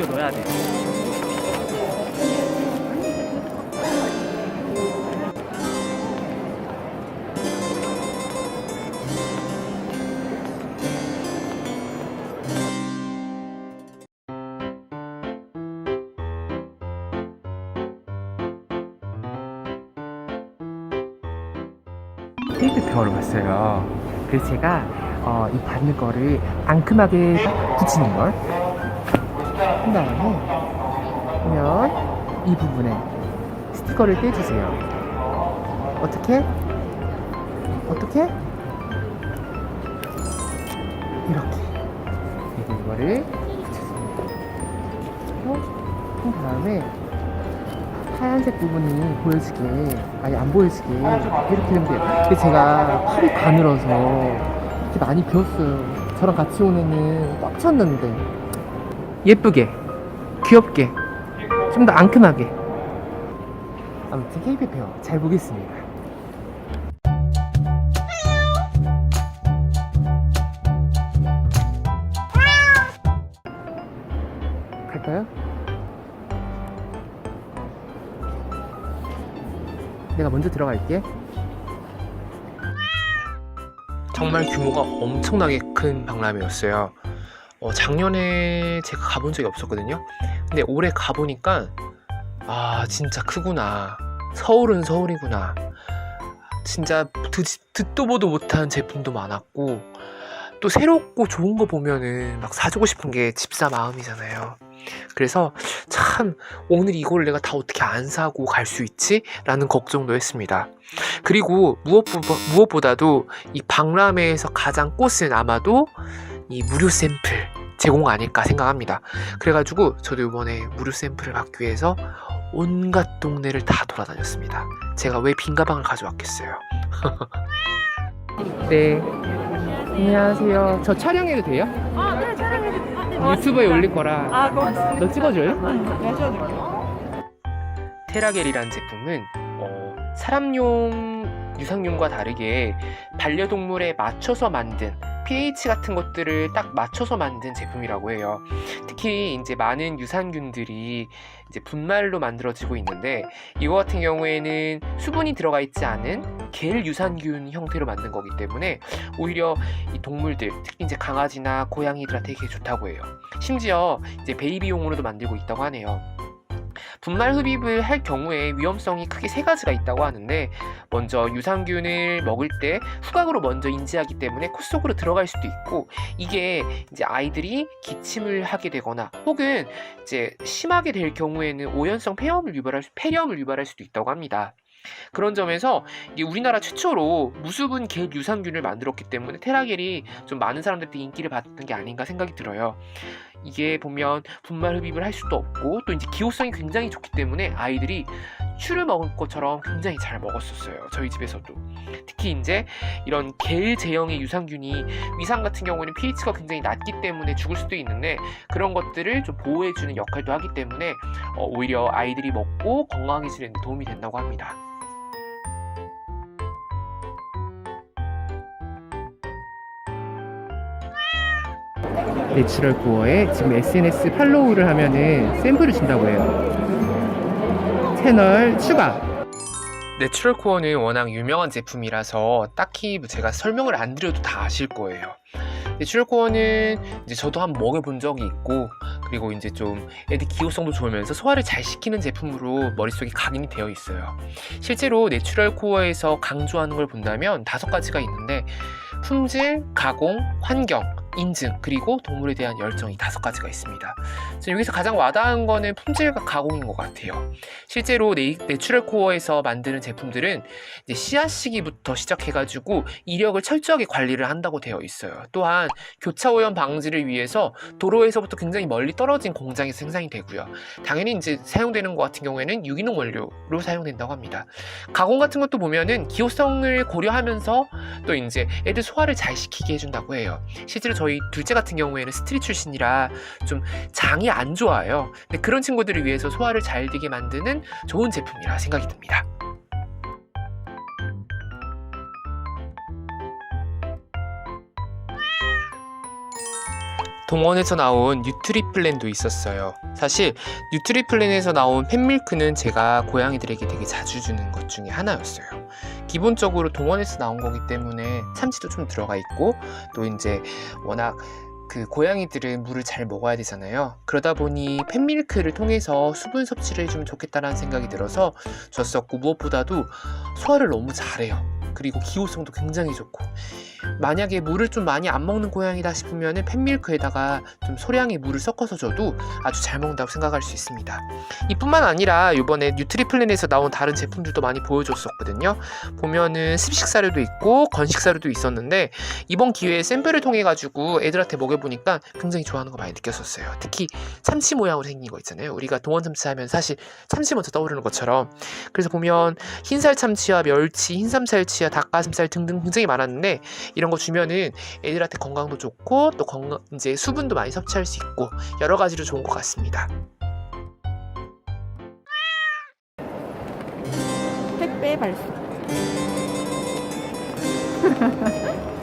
남겨 놓아야 돼. 테이프 펴러 갔어요. 그래서 제가 어, 이 받는 거를 앙큼하게 붙이는 걸. 한 다음에 보면 이 부분에 스티커를 떼주세요. 어떻게? 어떻게? 이렇게. 그리고 이거를 붙였습니다. 어? 한 다음에 하얀색 부분이 보여지게 아니 안 보여지게 이렇게 하면 돼요 근데 제가 팔이 가늘어서 이렇게 많이 비었어요 저랑 같이 온 애는 꽉 찼는데 예쁘게 귀엽게 좀 더 앙큼하게 아무튼 케이크 페어 잘 보겠습니다 갈까요? 내가 먼저 들어갈게. 정말 규모가 엄청나게 큰 박람회였어요. 어, 작년에 제가 가본 적이 없었거든요. 근데 올해 가보니까 아 진짜 크구나. 서울은 서울이구나. 진짜 듣, 듣도 보도 못한 제품도 많았고 또 새롭고 좋은 거 보면은 막 사주고 싶은 게 집사 마음이잖아요. 그래서 참 오늘 이걸 내가 다 어떻게 안 사고 갈 수 있지? 라는 걱정도 했습니다. 그리고 무엇보, 무엇보다도 이 박람회에서 가장 꽃은 아마도 이 무료 샘플 제공 아닐까 생각합니다. 그래가지고 저도 이번에 무료 샘플을 받기 위해서 온갖 동네를 다 돌아다녔습니다. 제가 왜 빈 가방을 가져왔겠어요? 네. 안녕하세요. 저 촬영해도 돼요? 아, 네, 촬영해도 맞습니다. 유튜브에 올릴 거라. 아, 고맙습니다. 너 찍어줄래? 네, 찍어줄게요. 테라겔이라는 제품은 어, 사람용 유상균과 다르게 반려동물에 맞춰서 만든 pH 같은 것들을 딱 맞춰서 만든 제품이라고 해요. 특히 이제 많은 유산균들이 이제 분말로 만들어지고 있는데 이거 같은 경우에는 수분이 들어가 있지 않은 겔 유산균 형태로 만든 거기 때문에 오히려 이 동물들 특히 이제 강아지나 고양이들한테 되게 좋다고 해요. 심지어 이제 베이비용으로도 만들고 있다고 하네요. 분말 흡입을 할 경우에 위험성이 크게 세 가지가 있다고 하는데 먼저 유산균을 먹을 때 후각으로 먼저 인지하기 때문에 코 속으로 들어갈 수도 있고 이게 이제 아이들이 기침을 하게 되거나 혹은 이제 심하게 될 경우에는 오연성 폐렴을 유발할 수- 폐렴을 유발할 수도 있다고 합니다. 그런 점에서 우리나라 최초로 무수분 겔 유산균을 만들었기 때문에 테라겔이 좀 많은 사람들한테 인기를 받는 게 아닌가 생각이 들어요. 이게 보면 분말 흡입을 할 수도 없고 또 이제 기호성이 굉장히 좋기 때문에 아이들이 추를 먹을 것처럼 굉장히 잘 먹었었어요. 저희 집에서도. 특히 이제 이런 겔 제형의 유산균이 위산 같은 경우에는 pH가 굉장히 낮기 때문에 죽을 수도 있는데 그런 것들을 좀 보호해주는 역할도 하기 때문에 어, 오히려 아이들이 먹고 건강해지는 데 도움이 된다고 합니다. 내추럴 코어에 지금 SNS 팔로우를 하면은 샘플을 준다고 해요. 채널 추가. 내추럴 코어는 워낙 유명한 제품이라서 딱히 뭐 제가 설명을 안 드려도 다 아실 거예요. 내추럴 코어는 이제 저도 한번 먹여본 적이 있고 그리고 이제 좀 애들 기호성도 좋으면서 소화를 잘 시키는 제품으로 머릿속에 각인이 되어 있어요. 실제로 내추럴 코어에서 강조하는 걸 본다면 다섯 가지가 있는데 품질, 가공, 환경, 인증, 그리고 동물에 대한 열정이 다섯 가지가 있습니다. 여기서 가장 와닿은 거는 품질과 가공인 것 같아요. 실제로 네, 내추럴 코어에서 만드는 제품들은 씨앗 시기부터 시작해가지고 이력을 철저하게 관리를 한다고 되어 있어요. 또한 교차 오염 방지를 위해서 도로에서부터 굉장히 멀리 떨어진 공장에서 생산이 되고요. 당연히 이제 사용되는 것 같은 경우에는 유기농 원료로 사용된다고 합니다. 가공 같은 것도 보면은 기호성을 고려하면서 또 이제 애들 소화를 잘 시키게 해준다고 해요. 실제로 저희 둘째 같은 경우에는 스트릿 출신이라 좀 장이 안 좋아요. 근데 그런 친구들을 위해서 소화를 잘 되게 만드는 좋은 제품이라 생각이 듭니다. 동원에서 나온 뉴트리플랜도 있었어요. 사실 뉴트리플랜에서 나온 팬밀크는 제가 고양이들에게 되게 자주 주는 것 중에 하나였어요. 기본적으로 동원에서 나온 거기 때문에 참치도 좀 들어가 있고 또 이제 워낙 그 고양이들은 물을 잘 먹어야 되잖아요. 그러다 보니 팬밀크를 통해서 수분 섭취를 해주면 좋겠다라는 생각이 들어서 줬었고 무엇보다도 소화를 너무 잘해요. 그리고 기호성도 굉장히 좋고 만약에 물을 좀 많이 안 먹는 고양이다 싶으면 팬밀크에다가 좀 소량의 물을 섞어서 줘도 아주 잘 먹는다고 생각할 수 있습니다. 이뿐만 아니라 이번에 뉴트리플랜에서 나온 다른 제품들도 많이 보여줬었거든요. 보면은 습식 사료도 있고 건식 사료도 있었는데 이번 기회에 샘플을 통해 가지고 애들한테 먹여보니까 굉장히 좋아하는 거 많이 느꼈었어요. 특히 참치 모양으로 생긴 거 있잖아요. 우리가 동원 참치 하면 사실 참치 먼저 떠오르는 것처럼 그래서 보면 흰살 참치와 멸치, 흰삼 살치 와 닭가슴살 등등 굉장히 많았는데 이런 거 주면은 애들한테 건강도 좋고 또 건강 이제 수분도 많이 섭취할 수 있고 여러 가지로 좋은 것 같습니다. 택배 발송.